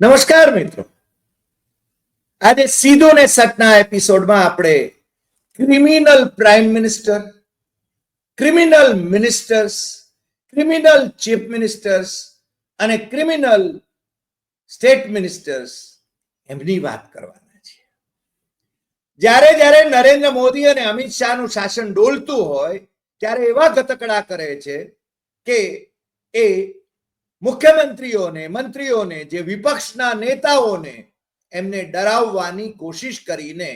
નમસ્કાર મિત્રો. આજે સીધો ને સટના એપિસોડમાં આપણે criminal prime minister, criminal ministers, criminal chief ministers અને ક્રિમિનલ સ્ટેટ મિનિસ્ટર્સ એમની વાત કરવાના છે. જ્યારે જ્યારે નરેન્દ્ર મોદી અને અમિત શાહનું શાસન ડોલતું હોય, ત્યારે એવા ગતકડા કરે છે કે એ મુખ્યમંત્રીઓને, મંત્રીઓને, જે વિપક્ષના નેતાઓને એમને ડરાવવાની કોશિશ કરીને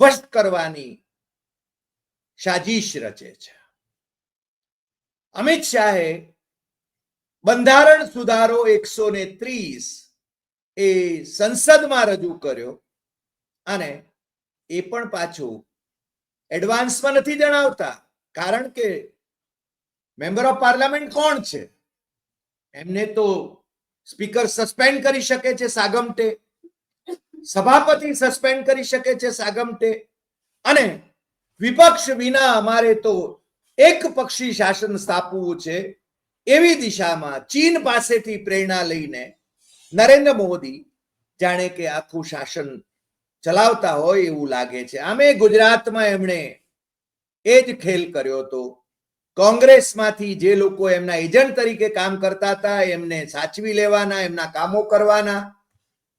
વશ કરવાની સાજીશ રચે છે. અમિત શાહે બંધારણ સુધારો એકસો ને ત્રીસ એ સંસદમાં રજૂ કર્યો અને એ પણ પાછું એડવાન્સમાં નથી જણાવતા, કારણ કે મેમ્બર ઓફ પાર્લામેન્ટ કોણ છે? એમને તો સ્પીકર સસ્પેન્ડ કરી શકે છે સાગમટે. સભાપતિ સસ્પેન્ડ કરી શકે છે સાગમટે. અને વિપક્ષ વિના અમારે તો એક પક્ષી શાસન સ્થાપવું છે એવી દિશામાં ચીન પાસેથી પ્રેરણા લઈને નરેન્દ્ર મોદી જાણે કે આખું શાસન ચલાવતા હોય એવું લાગે છે. આમે ગુજરાતમાં એમણે એ જ ખેલ કર્યો હતો. કોંગ્રેસમાંથી જે લોકો એમના એજન્ટ તરીકે કામ કરતા હતા, એમને સાચવી લેવાના, એમના કામો કરવાના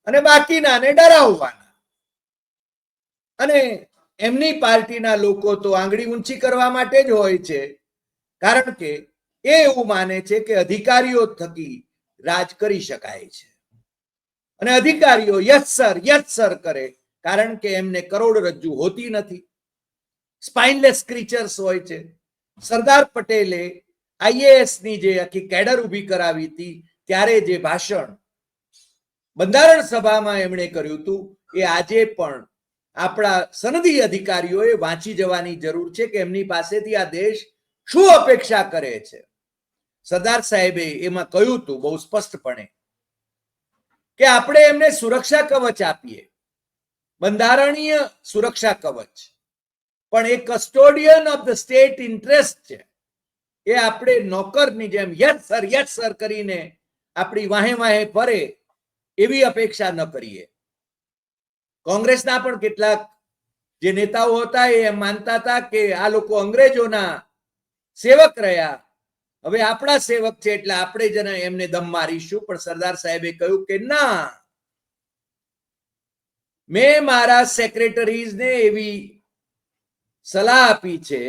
અને બાકીનાને ડરાવવાના. અને એમની પાર્ટીના લોકો તો આંગળી ઊંચી કરવા માટે જ હોય છે, કારણ કે એ એવું માને છે કે અધિકારીઓ થકી રાજ કરી શકાય છે. અને અધિકારીઓ યસ સર યસ સર કરે, કારણ કે એમને કરોડરજ્જુ હોતી નથી. સ્પાઇનલેસ ક્રીચર્સ હોય છે. સરદાર પટેલે આઈએએસની જે આખી કેડર ઊભી કરાવી હતી, ત્યારે જે ભાષણ બંધારણ સભામાં એમણે કર્યું હતું, એ આજે પણ આપણા સનદી અધિકારીઓએ વાંચી જવાની જરૂર છે કે એમની પાસેથી આ દેશ શું અપેક્ષા કરે છે. સરદાર સાહેબે એમાં કહ્યું હતું બહુ સ્પષ્ટપણે કે આપણે એમને સુરક્ષા કવચ આપીએ, બંધારણીય સુરક્ષા કવચ. પણ એ custodian of the state interest છે. એ આપણે નોકરની જેમ યસ સર યસ સર કરીને આપણી વાહે વાહે ફરે એવી અપેક્ષા ન કરીએ. કોંગ્રેસના પણ કેટલાક જે નેતાઓ હતા એ માનતા હતા કે આ લોકો અંગ્રેજોના સેવક રહ્યા. હવે આપણા સેવક છે એટલે આપણે જ એમને દમ મારીશું. પણ સરદાર સાહેબે કહ્યું કે ના, મેં મારા સેક્રેટરીઝને એવી સલાહ આપી છે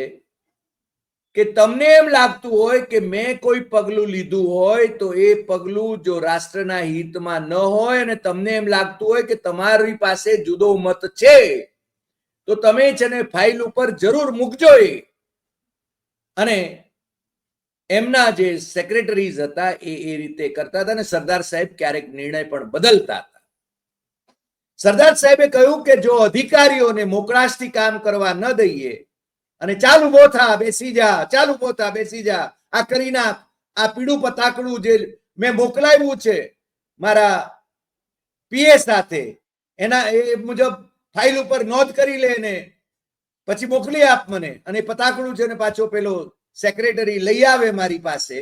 કે તમને એમ લાગતું હોય કે મેં કોઈ પગલું લીધું હોય તો એ પગલું જો રાષ્ટ્રના હિતમાં ન હોય અને તમને એમ લાગતું હોય કે તમારી પાસે જુદો મત છે, તો તમે છે ને ફાઇલ ઉપર જરૂર મૂકજો એ. અને એમના જે સેક્રેટરીઝ હતા એ એ રીતે કરતા હતા અને સરદાર સાહેબ ક્યારેક નિર્ણય પણ બદલતા હતા. સરદાર સાહેબે કહ્યું કે જો અધિકારીઓને મોકળાશથી કામ કરવા ન દઈએ, અને ચાલુ બોથા બેસી જા, ચાલુ બોથા બેસી જા, આ કરી નાખ આ પીળું પતાકડું જે મેં મોકલાવ્યું છે, મારા પીએ સાથે, એના એ મુજબ ફાઇલ ઉપર નોંધ કરી લે ને, પછી મોકલી આપ મને, અને પતાકડું છે ને પાછો પેલો સેક્રેટરી લઈ આવે મારી પાસે,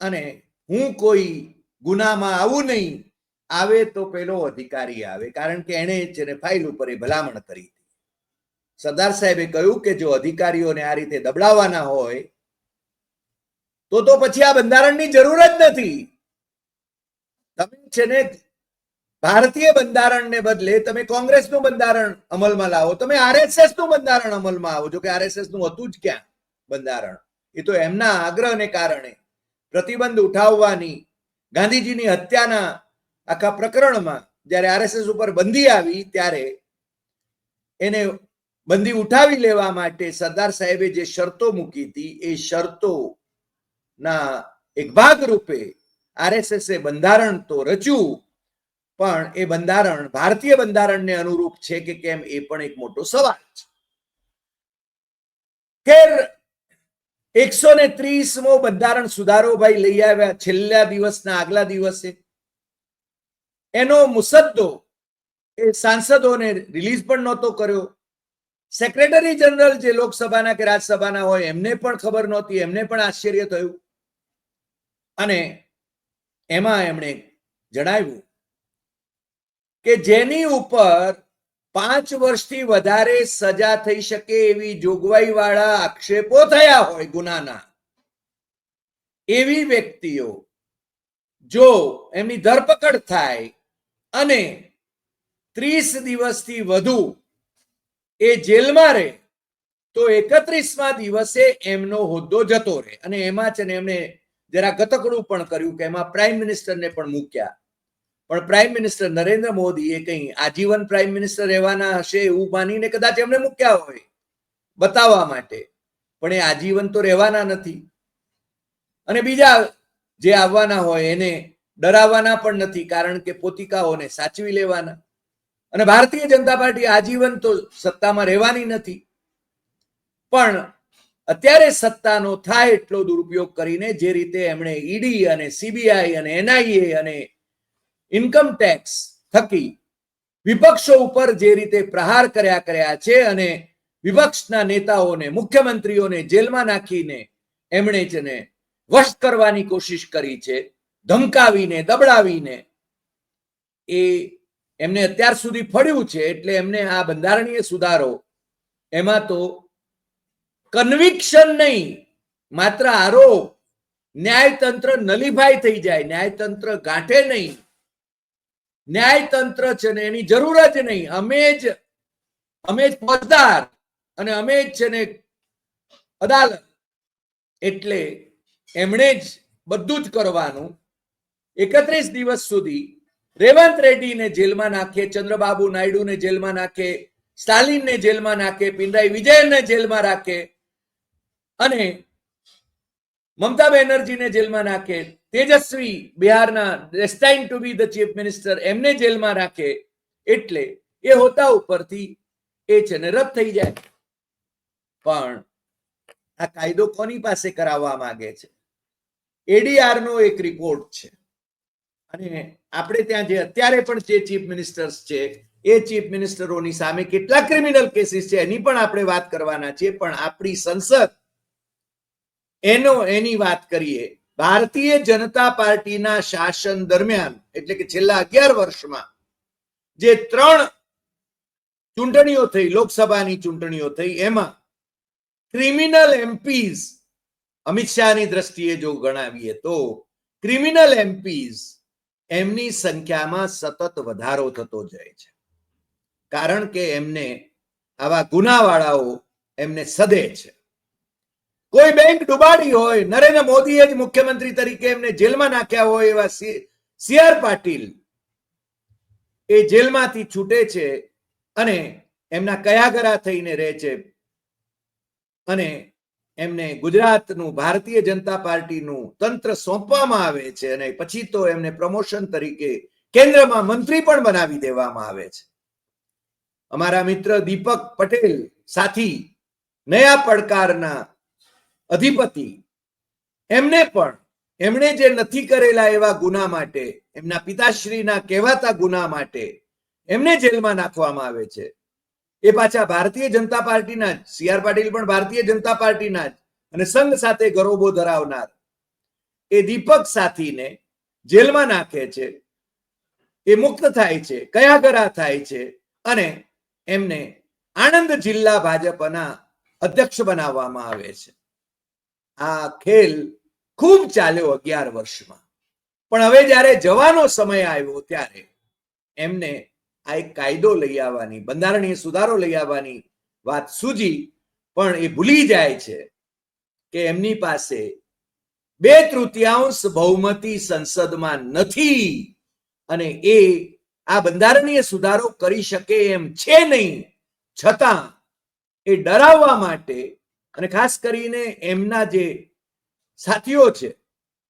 અને હું કોઈ ગુનામાં આવું નહીં આવે તો પેલો અધિકારી આવે, કારણ કે એને છે ને ફાઇલ ઉપર એ ભલામણ કરી હતી. સરદાર સાહેબે કહ્યું કે જો અધિકારીઓને આ રીતે દબડાવવાના હોય, તો તો પછી આ બંધારણની જરૂર જ નથી. તમે છે ને ભારતીય બંધારણને બદલે તમે કોંગ્રેસનું બંધારણ અમલમાં લાવો, તમે આરએસએસનું બંધારણ અમલમાં આવો જો કે આરએસએસનું હતું જ ક્યાં બંધારણ? એ તો એમના આગ્રહને કારણે પ્રતિબંધ ઉઠાવવાની ગાંધીજીની હત્યાના આખા પ્રકરણમાં જ્યારે આરએસએસ ઉપર બંદી આવી ત્યારે એને બંદી ઉઠાવી લેવા માટે સરદાર સાહેબે જે શરતો મૂકી હતી, એ શરતો ના એક ભાગ રૂપે આરએસએસ એ બંધારણ તો રચ્યું, પણ એ બંધારણ, ભારતીય બંધારણને અનુરૂપ છે કે કેમ, એ પણ એક મોટો સવાલ છે. ખેર એકસો ને ત્રીસમો બંધારણ સુધારો ભાઈ લઈ આવ્યા, છેલ્લા દિવસના આગલા દિવસે એનો મુસદ્દો એ સાંસદોને રિલીઝ પણ નહોતો કર્યો. સેક્રેટરી જનરલ જે લોકસભાના કે રાજ્યસભાના હોય, એમને પણ ખબર નહોતી, એમને પણ આશ્ચર્ય થયું. અને એમાં એમણે જણાવ્યું કે જેની ઉપર પાંચ વર્ષથી વધારે સજા થઈ શકે એવી જોગવાઈ વાળા આક્ષેપો થયા હોય ગુનાના, એવી વ્યક્તિઓ જો એમની ધરપકડ થાય અને ત્રીસ દિવસથી વધુ એ જેલમાં રહે, તો એકત્રીસમા દિવસે એમનો હોદ્દો જતો રહે. અને એમાં છે ને એમણે જરા ગતકડું પણ કર્યું કે એમાં પ્રાઇમ મિનિસ્ટરને પણ મૂક્યા. પણ પ્રાઇમ મિનિસ્ટર નરેન્દ્ર મોદીએ કંઈ આજીવન પ્રાઇમ મિનિસ્ટર રહેવાના હશે એવું માનીને કદાચ એમને મૂક્યા હોય, બતાવવા માટે. પણ એ આજીવન તો રહેવાના નથી. અને બીજા જે આવવાના હોય એને ડરાવવાના પણ નથી, કારણ કે પોતિકાઓને સાચવી લેવાના. અને ભારતીય જનતા પાર્ટી આજીવન તો સત્તામાં રહેવાની નથી. પણ અત્યારે સત્તાનો થાય એટલો દુરુપયોગ કરીને જે રીતે એમણે ઈડી અને સીબીઆઈ અને એનઆઈએ અને ઇન્કમ ટેક્સ થકી વિપક્ષો ઉપર જે રીતે પ્રહાર કર્યા કર્યા છે અને વિપક્ષના નેતાઓને, મુખ્યમંત્રીઓને જેલમાં નાખીને એમણે છે ને વશ કરવાની કોશિશ કરી છે ધમકાવીને, દબડાવીને એ એમને અત્યાર સુધી ફળ્યું છે એટલે એમને આ બંધારણીય સુધારો એમાં તો કન્વિક્શન નહીં, માત્ર આરોપ ન્યાયતંત્ર નલીભાઈ થઈ જાય, ન્યાયતંત્ર ગાંઠે નહીં, ન્યાયતંત્ર છે ને એની જરૂર જ નહીં, અમે જ અમે જ ફોજદાર અને અમે જ છે ને અદાલત એટલે એમણે જ બધું જ કરવાનું એકત્રીસ દિવસ સુધી રેવંત રેડ્ડીને જેલમાં નાખે, ચંદ્રબાબુ નાયડુને જેલમાં નાખે, સ્ટાલિનને જેલમાં નાખે, પિનરાઈ વિજયનને જેલમાં રાખે અને મમતા બેનર્જીને જેલમાં નાખે, તેજસ્વી બિહારના destine to be the chief minister એમને જેલમાં રાખે એટલે એ હોતા ઉપરથી એ છે ને રદ થઈ જાય. પણ આ કાયદો કોની પાસે કરાવવા માંગે છે? એડીઆર નો એક રિપોર્ટ છે. અને આપણે ત્યાં જે અત્યારે પણ જે ચીફ મિનિસ્ટર્સ છે, એ ચીફ મિનિસ્ટરોની સામે કેટલા ક્રિમિનલ કેસીસ છે એની પણ આપણે વાત કરવાના છે પણ આપણી સંસદ એનો, એની વાત કરીએ, ભારતીય જનતા પાર્ટીના શાસન દરમિયાન, એટલે કે છેલ્લા અગિયાર વર્ષમાં જે ત્રણ ચૂંટણીઓ થઈ, લોકસભાની ચૂંટણીઓ થઈ, એમાં ક્રિમિનલ એમપીઝ અમિત શાહની દ્રષ્ટિએ જો ગણાવીએ તો, ક્રિમિનલ એમપીઝ એમની સંખ્યામાં સતત વધારો થતો જાય છે. કારણ કે એમને આવા ગુનાવાળાઓ એમને સદે છે. કોઈ બેંક ડુબાડી હોય, નરેન્દ્ર મોદીએ જ મુખ્યમંત્રી તરીકે એમને જેલમાં નાખ્યા હોય એવા સી આર પાટીલ એ જેલમાંથી છૂટે છે અને એમના કયાગરા થઈને રહે છે. અને એમને ગુજરાતનું ભારતીય જનતા પાર્ટીનું તંત્ર સોંપવામાં આવે છે અને પછી તો એમને પ્રમોશન તરીકે કેન્દ્રમાં મંત્રી પણ બનાવી દેવામાં આવે છે. અમારા મિત્ર દીપક પટેલ સાથી, નયા પડકારના અધિપતિ, એમને પણ, એમણે જે નથી કરેલા એવા ગુના માટે, એમના પિતાશ્રીના કહેવાતા ગુના માટે એમને જેલમાં નાખવામાં આવે છે. એ પાછા ભારતીય જનતા પાર્ટીના જ. સી પાટીલ પણ ભારતીય જનતા પાર્ટીના જ. અને સંઘ સાથે ગરોબો ધરાવનાર. એ દીપક સાથીને જેલમાં નાખે છે. એ મુક્ત થાય છે. કયાગરા થાય છે? અને એમને આણંદ જિલ્લા ભાજપના અધ્યક્ષ બનાવવામાં આવે છે. આ ખેલ ખૂબ ચાલ્યો અગિયાર વર્ષમાં. પણ હવે જ્યારે જવાનો સમય આવ્યો ત્યારે એમને આ એક કાયદો લઈ આવવાની, બંધારણીય સુધારો લઈ આવવાની વાત સૂજી, પણ એ ભૂલી જાય છે કે એમની પાસે બે તૃતીયાંશ બહુમતી સંસદમાં નથી અને એ આ બંધારણીય સુધારો કરી શકે એમ છે નહીં, છતાં એ ડરાવવા માટે અને ખાસ કરીને એમના જે સાથીઓ છે,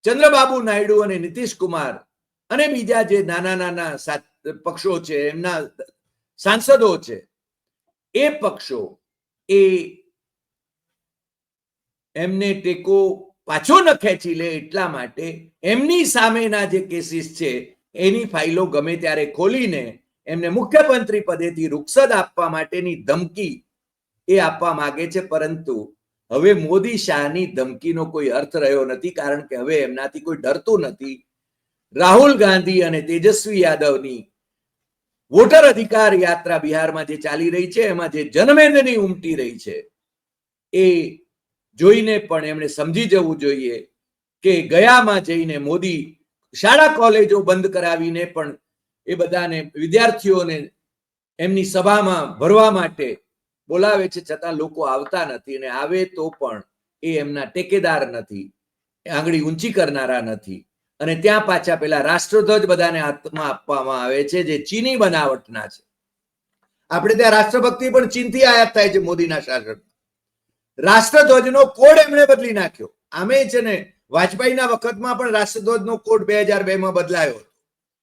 ચંદ્રબાબુ નાયડુ અને નીતિશ કુમાર અને બીજા જે નાના નાના પક્ષો છે એમના સાંસદો છે એ પક્ષો, એ એમને ટેકો પાછો ન ખેંચી લે એટલા માટે એમની સામેના જે કેસીસ છે, એની ફાઇલો ગમે ત્યારે ખોલીને એમને મુખ્યમંત્રી પદેથી રૂક્ષદ આપવા માટેની ધમકી એ આપવા માંગે છે, પરંતુ હવે મોદી શાહની ધમકીનો કોઈ અર્થ રહ્યો નથી, કારણ કે હવે એમનાથી કોઈ ડરતું નથી. રાહુલ ગાંધી અને તેજસ્વી યાદવની વોટર અધિકાર યાત્રા બિહારમાં જે ચાલી રહી છે, એમાં જે જનમેદની ઉમટી રહી છે, એ જોઈને પણ એમણે સમજી જવું જોઈએ કે ગયામાં જઈને મોદી શાળા કોલેજો બંધ કરાવીને પણ એ બધાને વિદ્યાર્થીઓને એમની સભામાં ભરવા માટે બોલાવે છે, છતાં લોકો આવતા નથી અને આવે તો પણ એ એમના ટેકેદાર નથી, આંગળી ઊંચી કરનારા નથી. અને ત્યાં પાછા પેલા રાષ્ટ્રધ્વજ બધાને હાથમાં આપવામાં આવે છે, જે ચીની બનાવટના છે. આપણે ત્યાં રાષ્ટ્રભક્તિ પણ ચીનથી આયાત થાય છે મોદીના શાસન. રાષ્ટ્રધ્વજનો કોડ એમણે બદલી નાખ્યો. આમે છે ને વાજપેયીના વખતમાં પણ રાષ્ટ્રધ્વજનો કોડ બે હજાર બે માં બદલાયો હતો.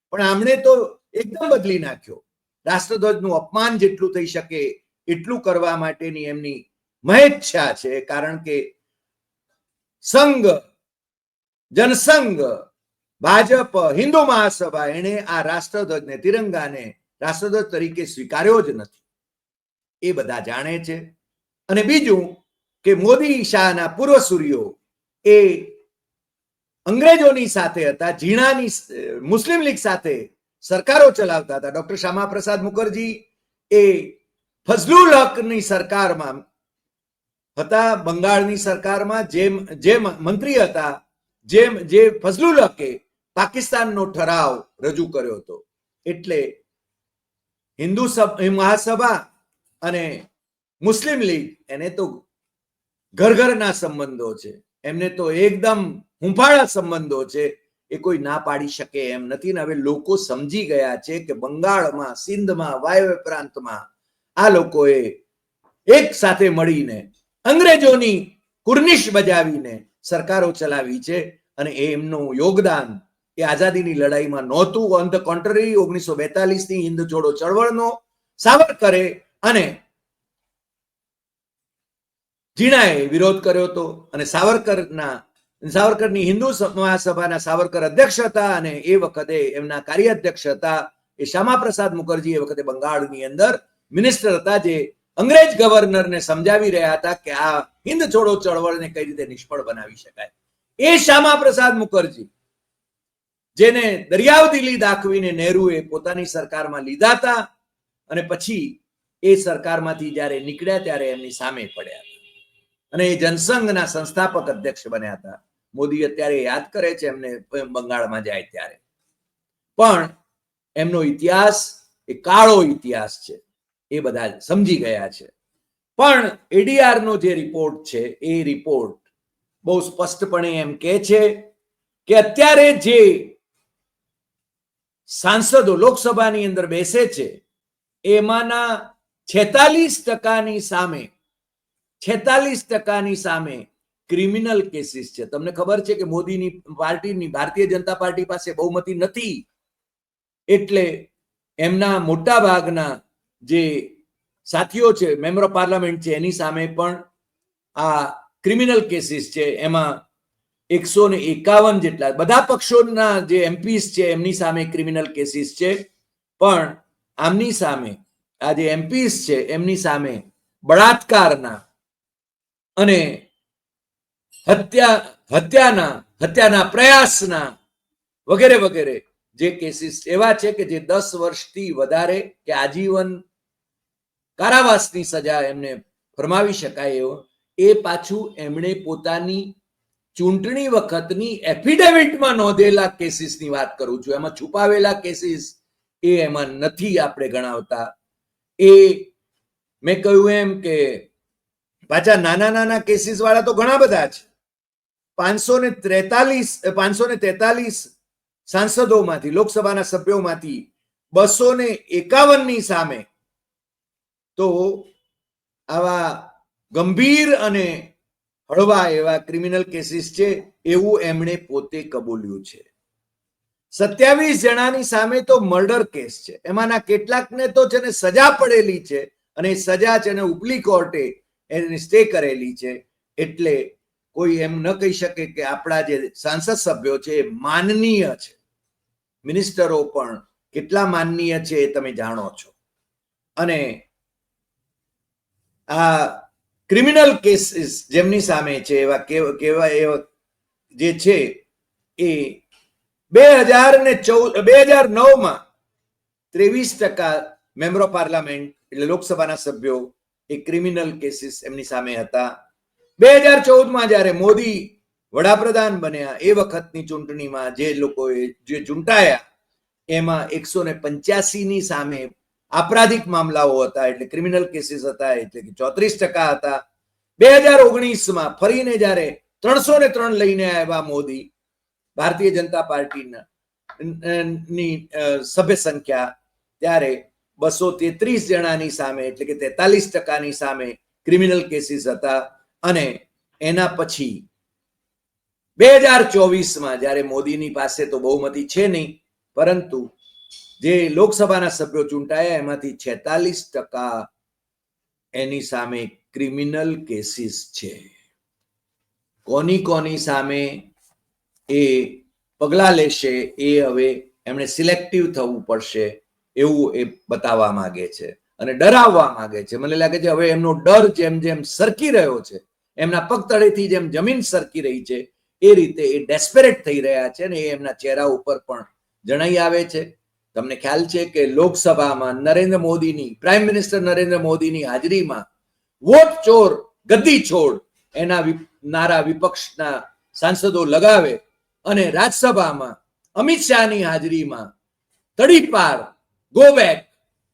પણ આમણે તો એકદમ બદલી નાખ્યો. રાષ્ટ્રધ્વજનું અપમાન જેટલું થઈ શકે એટલું કરવા માટેની એમની મહેચ્છા છે, કારણ કે સંઘ, જનસંઘ ભાજપ હિન્દુ મહાસભા એણે આ રાષ્ટ્રધ્વજને તિરંગાને રાષ્ટ્રધ્વજ તરીકે સ્વીકાર્યો જ નથી. એ બધા જાણે છે. અને બીજું કે મોદી શાહના પૂર્વસૂરીઓ એ અંગ્રેજોની સાથે હતા ઝીણાની મુસ્લિમ લીગ સાથે સરકારો ચલાવતા હતા. ડોક્ટર શ્યામા પ્રસાદ મુખર્જી એ ફઝલુલ હકની સરકારમાં હતા, બંગાળની સરકારમાં, જેમ જે મંત્રી હતા, જેમ, જે ફઝલુલ હકે પાકિસ્તાનનો ઠરાવ રજૂ કર્યો હતો. એટલે હિન્દુ મહાસભા અને મુસ્લિમ લીગ, એને તો ઘર ઘરના સંબંધો છે. એમને તો એકદમ હુંફાળા સંબંધો છે, એ કોઈ ના પાડી શકે એમ નથી. ને હવે લોકો સમજી ગયા છે કે બંગાળમાં, સિંધમાં, વાયવ્ય પ્રાંતમાં આ લોકોએ એક સાથે મળીને અંગ્રેજોની કુર્નિશ બજાવીને સરકારો ચલાવી છે અને એમનું યોગદાન એ આઝાદીની લડાઈમાં નહોતું. ઓન ધ કોન્ટ્રરી ઓગણીસો બેતાલીસની હિન્દ છોડો ચળવળનો સાવરકરે અને જીણાએ વિરોધ કર્યો હતો અને સાવરકરના, સાવરકરની હિન્દુ મહાસભાના સાવરકર અધ્યક્ષ હતા અને એ વખતે એમના કાર્યાધ્યક્ષ હતા એ શ્યામા પ્રસાદ મુખર્જી. એ વખતે બંગાળની અંદર મિનિસ્ટર હતા જે અંગ્રેજ ગવર્નરને સમજાવી રહ્યા હતા કે આ હિન્દ છોડો ચળવળને કઈ રીતે નિષ્ફળ બનાવી શકાય. એ શ્યામા પ્રસાદ મુખર્જી જેને દરિયાવદીલી દાખવીને નહેરુએ પોતાની સરકારમાં લીધા હતા અને પછી એ સરકારમાંથી જ્યારે નીકળ્યા ત્યારે એમની સામે પડ્યા હતા. અને એ જનસંઘના સંસ્થાપક અધ્યક્ષ બન્યા હતા. મોદી અત્યારે યાદ કરે છે એમને બંગાળમાં જાય ત્યારે. પણ એમનો ઇતિહાસ એ કાળો ઇતિહાસ છે. એ બધા સમજી ગયા છે. પણ એડીઆર નો જે રિપોર્ટ છે, એ રિપોર્ટ બહુ સ્પષ્ટપણે એમ કે છે કે અત્યારે જે સાંસદો લોકસભાની અંદર બેસે છે, એમાંના છેતાલીસ ટકાની સામે, છેતાલીસ ટકાની સામે ક્રિમિનલ કેસીસ છે. તમને ખબર છે કે મોદીની પાર્ટીની, ભારતીય જનતા પાર્ટી પાસે બહુમતી નથી, એટલે એમના મોટા ભાગના જે સાથીઓ છે, મેમ્બર ઓફ પાર્લામેન્ટ છે, એની સામે પણ આ ક્રિમિનલ કેસીસ છે, એમાં એકસો ને એકાવન જેટલા. બધા પક્ષોના જે એમપીસ છે, એમની સામે ક્રિમિનલ કેસીસ છે. પણ આમની સામે, આ જે એમપીસ છે, એમની સામે બળાત્કારના અને હત્યા, હત્યાના હત્યાના પ્રયાસના વગેરે વગેરે જે કેસીસ એવા છે કે જે દસ વર્ષથી વધારે કે આજીવન કારાવાસની સજા એમને ફરમાવી શકાય એવો, એ પાછું એમણે પોતાની ચૂંટણી વખતની એફિડેવિટમાં નોંધેલા કેસીસની વાત કરું છું. એમાં છુપાવેલા કેસીસ એ એમાં નથી આપણે ગણાવતા. એ મેં કહ્યું એમ કે પાછા નાના નાના કેસીસ વાળા તો ઘણા બધા છે. પાંચસો ને ત્રેતાલીસ, પાંચસો ને તેતાલીસ સાંસદોમાંથી, લોકસભાના સભ્યોમાંથી બસો ને એકાવનની સામે તો આવા ગંભીર અને હળવા એવા ક્રિમિનલ કેસીસ છે એવું એમણે પોતે કબૂલ્યું છે. સત્યાવીસ જણાની સામે તો મર્ડર કેસ છે. એમાંના કેટલાકને તો છે ને સજા પડેલી છે અને સજા છે ને ઉપલી કોર્ટે એને સ્ટે કરેલી છે. એટલે કોઈ એમ ન કહી શકે કે આપણા જે સાંસદ સભ્યો છે એ માનનીય છે. મિનિસ્ટરો પણ કેટલા માનનીય છે એ તમે જાણો છો. અને આ ક્રિમિનલ કેસીસ જેમની સામે છે, એવા કેવા એવા જે છે, એ બે હજાર ને ચૌદ, બે હજાર નવમાં ત્રેવીસ ટકા મેમ્બર પાર્લામેન્ટ, એટલે લોકસભાના સભ્યો, એ ક્રિમિનલ કેસીસ એમની સામે હતા. બે હજાર ચૌદમાં જ્યારે મોદી વડાપ્રધાન બન્યા, એ વખતની ચૂંટણીમાં જે લોકોએ જે ચૂંટાયા, એમાં એકસો ને પંચ્યાસી ની સામે આપરાધિક મામલાઓ હતા એટલે ક્રિમિનલ કેસીસ હતા, એટલે કે ચોત્રીસ ટકા હતા. બે હજાર ઓગણીસમાં ફરીને જ્યારે ત્રણસો ને ત્રણ લઈને આવ્યા મોદી, ભારતીય જનતા પાર્ટીના ની સભ્ય સંખ્યા, ત્યારે બસો તેત્રીસ જણાની સામે એટલે કે તેતાલીસ ટકાની સામે ક્રિમિનલ કેસીસ હતા. અને એના પછી બે હજાર ચોવીસમાં જ્યારે મોદીની પાસે તો બહુમતી છે નહીં, પરંતુ જે લોકસભાના સભ્યો ચૂંટાયા, એમાંથી છેતાલીસ ટકા એની સામે ક્રિમિનલ કેસીસ છે. કોની કોની સામે એ પગલા લેશે એ હવે એમણે સિલેક્ટિવ થવું પડશે એવું એ બતાવવા માંગે છે અને ડરાવવા માંગે છે. મને લાગે છે હવે એમનો ડર જેમ જેમ સરકી રહ્યો છે, એમના પગ તળેથી જેમ જમીન સરકી રહી છે, એ રીતે એ ડેસ્પેરેટ થઈ રહ્યા છે ને એ એમના ચહેરા ઉપર પણ જણાઈ આવે છે. તમને ખ્યાલ છે કે લોકસભામાં નરેન્દ્ર મોદીની પ્રાઇમ મિનિસ્ટર નરેન્દ્ર મોદીની હાજરીમાં વોટ ચોર, ગદ્દી છોડ એના નારા વિપક્ષના સાંસદો લગાવે અને રાજ્યસભામાં અમિત શાહની હાજરીમાં તડીપાર ગો બેક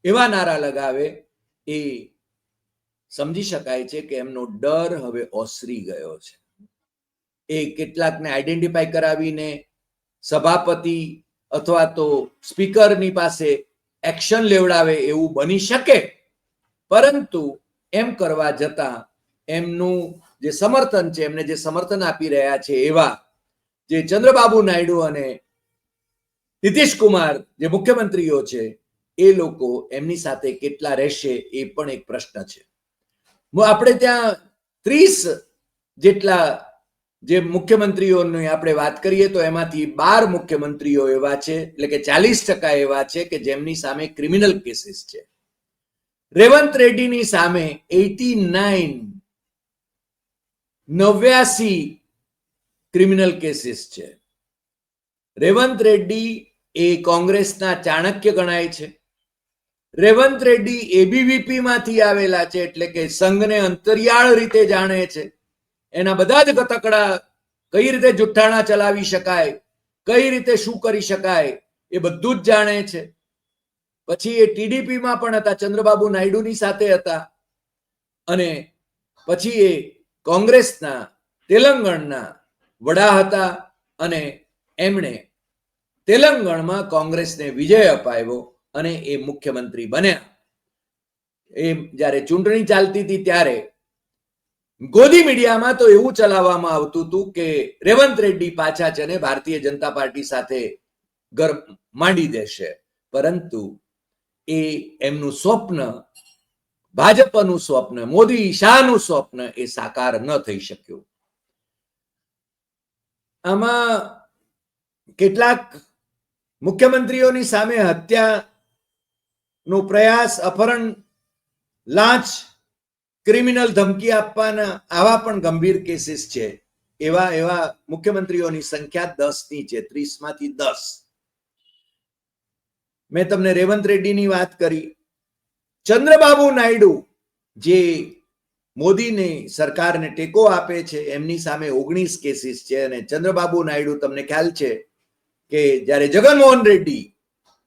એવા નારા લગાવે એ સમજી શકાય છે કે એમનો ડર હવે ઓસરી ગયો છે. એ કેટલાકને આઈડેન્ટિફાઈ કરાવીને સભાપતિ અથવા તો સ્પીકરની પાસે એક્શન લેવડાવે એવું બની શકે. પરંતુ એમ કરવા જતા એમનું જે સમર્થન છે, એમને જે સમર્થન આપી રહ્યા છે એવા જે ચંદ્રબાબુ નાયડુ અને નીતિશ કુમાર જે મુખ્યમંત્રીઓ છે, એ લોકો એમની સાથે કેટલા રહેશે એ પણ એક પ્રશ્ન છે. આપણે ત્યાં ત્રીસ જેટલા જે મુખ્યમંત્રીઓની આપણે વાત કરીએ તો એમાંથી બાર મુખ્યમંત્રીઓ એવા છે, એટલે કે ચાલીસ ટકા એવા છે કે જેમની સામે ક્રિમિનલ કેસીસ છે. રેવંત રેડ્ડીની સામે એટી નાઇન નવ્યાસી ક્રિમિનલ કેસીસ છે. રેવંત રેડ્ડી એ કોંગ્રેસના ચાણક્ય ગણાય છે. રેવંત રેડ્ડી એબીવીપી માંથી આવેલા છે, એટલે કે સંઘને અંતરિયાળ રીતે જાણે છે. એના બધા જ ગતકડા કઈ રીતે જુઠ્ઠાણા ચલાવી શકાય, કઈ રીતે શું કરી શકાય, એ બધું જ જાણે છે. પછી એ ટીડીપીમાં પણ હતા, ચંદ્રબાબુ નાયડુની સાથે હતા. અને પછી એ કોંગ્રેસના, તેલંગણના વડા હતા અને એમણે તેલંગણમાં કોંગ્રેસને વિજય અપાવ્યો અને એ મુખ્યમંત્રી બન્યા. એ જ્યારે ચૂંટણી ચાલતી હતી ત્યારે ગોદી મીડિયામાં તો એવું ચલાવવામાં આવતું હતું કે રેવંત રેડ્ડી પાછા છે ને ભારતીય જનતા પાર્ટી સાથે ગર માંડી દેશે. પરંતુ એ એમનું સ્વપ્ન, ભાજપનું સ્વપ્ન, મોદી શાહનું સ્વપ્ન એ સાકાર ન થઈ શક્યું. આમાં કેટલાક મુખ્યમંત્રીઓની સામે હત્યા નો પ્રયાસ, અપહરણ, લાંચ ક્રિમિનલ ધમકી આપવાના આવા પણ ગંભીર કેસીસ છે. એવા એવા મુખ્યમંત્રીઓની સંખ્યા દસની છે ત્રીસમાંથી દસ. મેં તમને રેવંત રેડ્ડીની વાત કરી. ચંદ્રબાબુ નાયડુ જે મોદીને સરકારને ટેકો આપે છે, એમની સામે ઓગણીસ કેસીસ છે અને ચંદ્રબાબુ નાયડુ તમને ખ્યાલ છે કે જ્યારે જગનમોહન રેડ્ડી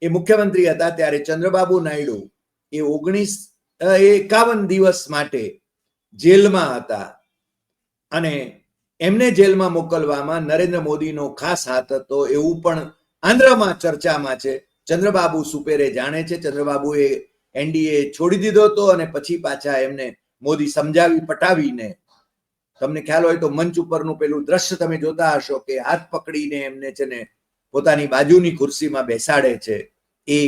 એ મુખ્યમંત્રી હતા, ત્યારે ચંદ્રબાબુ નાયડુ એ ઓગણીસ એકાવન દિવસ માટે જેલમાં હતા. અને એમને જેલમાં મોકલવામાં નરેન્દ્ર મોદીનો ખાસ હાથ હતો એવું પણ આંધ્રમાં ચર્ચામાં છે. ચંદ્રબાબુ સુપેરે જાણે છે. ચંદ્રબાબુએ એનડીએ છોડી દીધો હતો અને પછી પાછા એમને મોદી સમજાવી પટાવીને. તમને ખ્યાલ હોય તો મંચ ઉપરનું પેલું દ્રશ્ય તમે જોતા હશો કે હાથ પકડીને એમને છે ને પોતાની બાજુની ખુરશીમાં બેસાડે છે. એ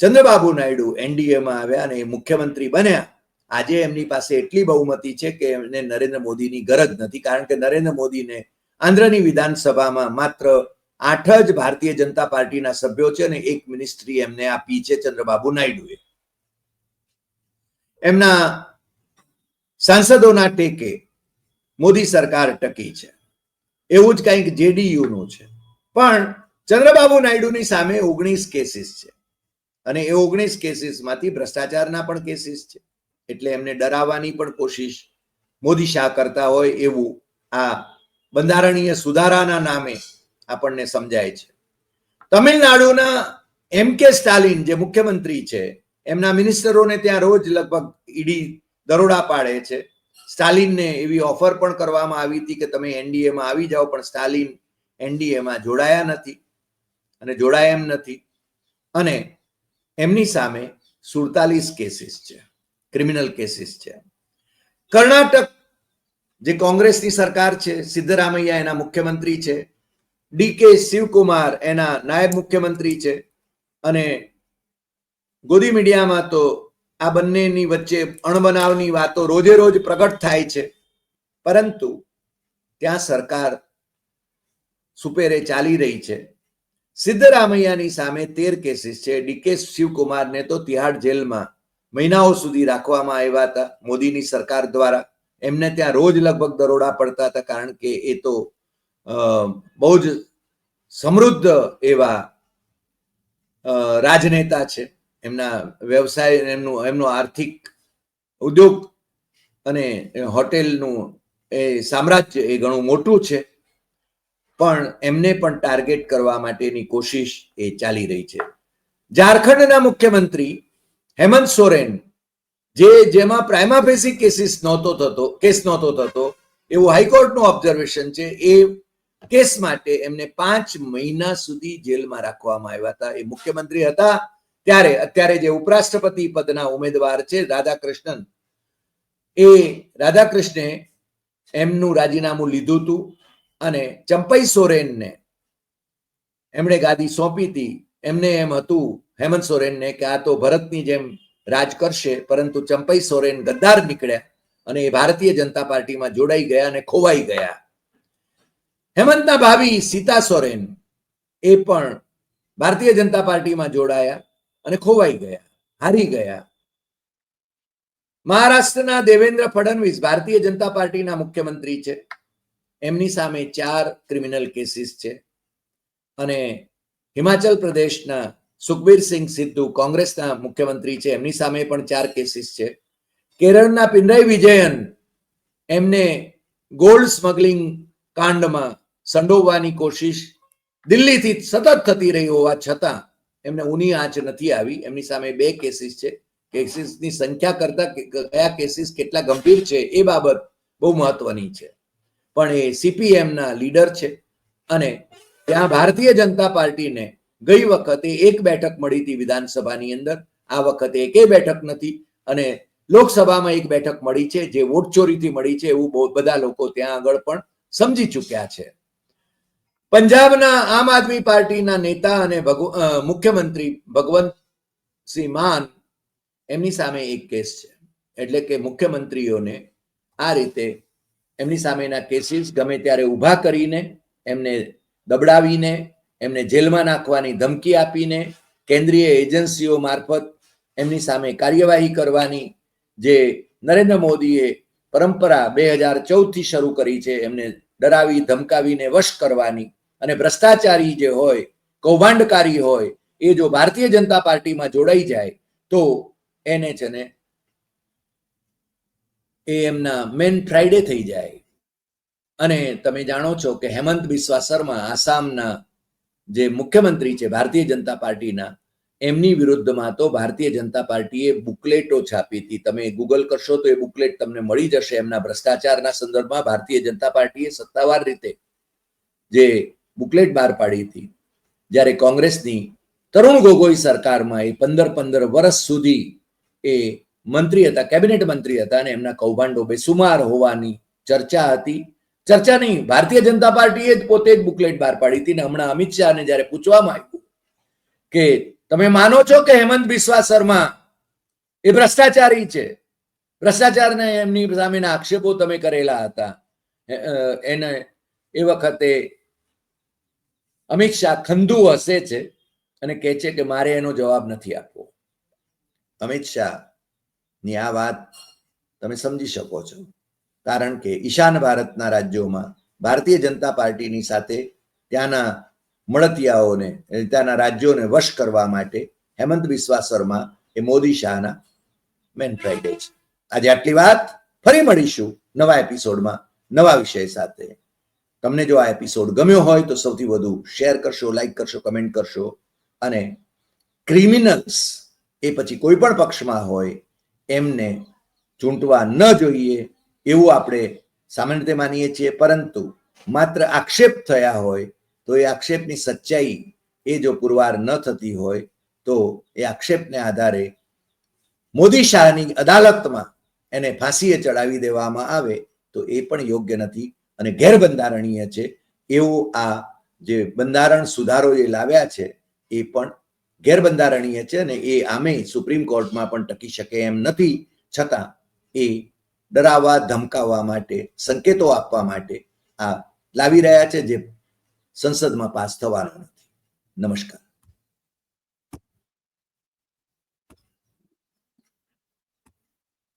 ચંદ્રબાબુ નાયડુ એનડીએમાં આવ્યા અને મુખ્યમંત્રી બન્યા. આજે એમની પાસે એટલી બહુમતી છે કે એમને નરેન્દ્ર મોદીની ગરજ નથી, કારણ કે નરેન્દ્ર મોદીને આંધ્રની વિધાનસભામાં માત્ર આઠ જ ભારતીય જનતા પાર્ટીના સભ્યો છે અને એક મિનિસ્ટ્રી એમને આપી છે ચંદ્રબાબુ નાયડુએ. એમના સાંસદોના ટેકે મોદી સરકાર ટકી છે. એવું જ કંઈક જેડીયુ નું છે. પણ ચંદ્રબાબુ નાયડુની સામે ઓગણીસ કેસીસ છે. અને એ ઓગણીસ કેસીસમાંથી ભ્રષ્ટાચારના પણ કેસીસ છે. એટલે એમને ડરાવવાની પણ કોશિશ મોદી શાહ કરતા હોય એવું આ બંધારણીય સુધારાના નામે આપણને સમજાય છે. તમિલનાડુના એમ કે સ્ટાલિન જે મુખ્યમંત્રી છે, એમના મિનિસ્ટરોને ત્યાં રોજ લગભગ ઈડી દરોડા પાડે છે. સ્ટાલિનને એવી ઓફર પણ કરવામાં આવી હતી કે તમે એનડીએમાં આવી જાઓ, પણ સ્ટાલિન એનડીએમાં જોડાયા નથી અને જોડાયા એમ નથી. અને એમની સામે સુડતાલીસ કેસીસ છે ક્રિમિનલ કેસીસ છે. કર્ણાટક, જે કોંગ્રેસની સરકાર છે, સિદ્ધરામૈયા એના મુખ્યમંત્રી છે ડીકે શિવકુમાર એના નાયબ મુખ્યમંત્રી છે, અને ગોદી મીડિયામાં તો આ બંનેની વચ્ચે અણબનાવની વાતો રોજે રોજ પ્રગટ થાય છે. પરંતુ ત્યાં સરકાર સુપેરે ચાલી રહી છે. સિદ્ધરામૈયાની સામે તેર કેસીસ છે. ડીકે શિવકુમારને તો તિહાડ જેલમાં મહિનાઓ સુધી રાખવામાં આવ્યા હતા મોદીની સરકાર દ્વારા. એમને ત્યાં રોજ લગભગ દરોડા પડતા હતા કારણ કે એ તો બહુ જ સમૃદ્ધ એવા રાજનેતા છે. એમના વ્યવસાય, એમનું એમનું આર્થિક ઉદ્યોગ અને હોટેલનું એ સામ્રાજ્ય એ ઘણું મોટું છે. પણ એમને પણ ટાર્ગેટ કરવા માટેની કોશિશ એ ચાલી રહી છે. ઝારખંડના મુખ્યમંત્રી હેમંત સોરેન, જે જેમાં પ્રાઇમા ફેસી કેસીસ નહોતો થતો, કેસ નહોતો થતો, એવું હાઈકોર્ટનું ઓબ્ઝર્વેશન છે, એ કેસ માટે એમને પાંચ મહિના સુધી જેલમાં રાખવામાં આવ્યા હતા. એ મુખ્યમંત્રી હતા ત્યારે, અત્યારે જે ઉપરાષ્ટ્રપતિ પદના ઉમેદવાર છે, રાધાકૃષ્ણન, એ રાધાકૃષ્ણે એમનું રાજીનામું લીધું હતું. અને ચંપઈ સોરેનને એમણે ગાદી સોંપી હતી. એમને એમ હતું, હેમંત સોરેનને કે આ તો ભરતની જેમ રાજ કરશે, પરંતુ ચંપઈ સોરેન ગદ્દાર નીકળ્યા અને એ ભારતીય જનતા પાર્ટીમાં જોડાઈ ગયા અને ખોવાઈ ગયા. હેમંતના ભાભી સીતા સોરેન એ પણ ભારતીય જનતા પાર્ટીમાં જોડાયા અને ખોવાઈ ગયા, હારી ગયા. મહારાષ્ટ્રના દેવેન્દ્ર ફડણવીસ ભારતીય જનતા પાર્ટીના મુખ્યમંત્રી છે. એમની સામે ચાર ક્રિમિનલ કેસીસ છે. અને હિમાચલ પ્રદેશના સુખબીર સિંહ સિદ્ધુ કોંગ્રેસના મુખ્યમંત્રી છે. એમની સામે પણ ચાર કેસીસ છે. કેરળના પિનરાઈ વિજયન એમને ગોલ્ડ સ્મગલિંગ કાંડમાં સંડોવવાની કોશિશ દિલ્હીથી સતત થતી રહી હોવા છતાં એમને ઊની આંચ નથી આવી. એમની સામે બે કેસીસ છે. કેસીસની સંખ્યા કરતા કયા કેસીસ કેટલા ગંભીર છે એ બાબત બહુ મહત્વની છે. પણ એ સીપીએમના લીડર છે. અને ત્યાં ભારતીય જનતા પાર્ટીને ગઈ વખતે એક બેઠક મળી હતી વિધાનસભાની અંદર. આ વખતે એકે બેઠક નથી. અને લોકસભામાં એક બેઠક મળી છે, જે વોટ ચોરીથી મળી છે એવું બધા લોકો ત્યાં આગળ પણ સમજી ચૂક્યા છે. પંજાબના આમ આદમી પાર્ટીના નેતા અને મુખ્યમંત્રી ભગવંત સિંહ માન એમની સામે એક કેસ છે. એટલે કે મુખ્યમંત્રીઓને આ રીતે એમની સામેના કેસીસ ગમે ત્યારે ઊભા કરીને એમને દબડાવીને, એમને જેલમાં નાખવાની ધમકી આપીને, કેન્દ્રીય એજન્સીઓ મારફત એમની સામે કાર્યવાહી કરવાની જે નરેન્દ્ર મોદીએ પરંપરા બે હજાર ચૌદથી શરૂ કરી છે, એમને ડરાવી, ધમકાવીને વશ કરવાની અને ભ્રષ્ટાચારી જે હોય, કૌભાંડકારી હોય, એ જો ભારતીય જનતા પાર્ટીમાં જોડાઈ જાય, તો એને છે ને એ એમના મેન ફ્રાઈડે થઈ જાય. અને તમે જાણો છો કે હેમંત બિસ્વા શર્મા આસામના જે મુખ્યમંત્રી છે, ભારતીય જનતા પાર્ટીના, એમની વિરુદ્ધમાં તો ભારતીય જનતા પાર્ટીએ બુકલેટો છાપી હતી. તમે ગૂગલ કરશો તો એ બુકલેટ તમને મળી જશે. એમના ભ્રષ્ટાચારના સંદર્ભમાં ભારતીય જનતા પાર્ટીએ સત્તાવાર રીતે જે બુકલેટ બહાર પાડી હતી, જ્યારે કોંગ્રેસની તરુણ ગોગોઈ સરકારમાં એ પંદર પંદર વર્ષ સુધી એ મંત્રી હતા, કેબિનેટ મંત્રી હતા અને એમના કૌભાંડો બેસુમાર હોવાની ચર્ચા હતી. ચર્ચા નહીં, ભારતીય જનતા પાર્ટીએ જ પોતે જ બુકલેટ બહાર પાડી હતી ને હમણાં અમિત શાહને જ્યારે પૂછવામાં આવ્યું કે તમે માનો છો કે હેમંત બિસ્વા શર્મા એ ભ્રષ્ટાચારી છે? ભ્રષ્ટાચારને એમની સામેના આક્ષેપો તમે કરેલા હતા. એને, એ વખતે અમિત શાહ ખંધુ હસે છે અને કહે છે કે મારે એનો જવાબ નથી આપવો. અમિત શાહ ની આ વાત તમે સમજી શકો છો. કારણ કે ઈશાન ભારતના રાજ્યોમાં ભારતીય જનતા પાર્ટીની સાથે ત્યાંના મળતિયાઓને ત્યાંના રાજ્યોને વશ કરવા માટે હેમંત બિસ્વા શર્મા એ મોદી શાહના મેન ફ્રાઈડે છે. આજે આટલી વાત. ફરી મળીશું નવા એપિસોડમાં નવા વિષય સાથે. તમને જો આ એપિસોડ ગમ્યો હોય તો સૌથી વધુ શેર કરશો, લાઈક કરશો, કમેન્ટ કરશો અને ક્રિમિનલ્સ એ પછી કોઈ પણ પક્ષમાં હોય એમને ચૂંટવા ન જોઈએ એવું આપણે સામાન્ય રીતે માનીએ છીએ, પરંતુ માત્ર આક્ષેપ થયા હોય તો એ આક્ષેપની સચ્ચાઈ એ જો પુરવાર ન થતી હોય તો એ આક્ષેપને આધારે મોદી શાહની અદાલતમાં એને ફાંસીએ ચડાવી દેવામાં આવે તો એ પણ યોગ્ય નથી અને ગેરબંધારણીય છે. એવો આ જે બંધારણ સુધારો એ લાવ્યા છે એ પણ ગેરબંધારણીય છે અને એ આમે સુપ્રીમ કોર્ટમાં પણ ટકી શકે એમ નથી. છતાં એ ડરાવવા, ધમકાવવા માટે, સંકેતો આપવા માટે આ લાવી રહ્યા છે જે સંસદમાં પાસ થવાનો નથી. નમસ્કાર.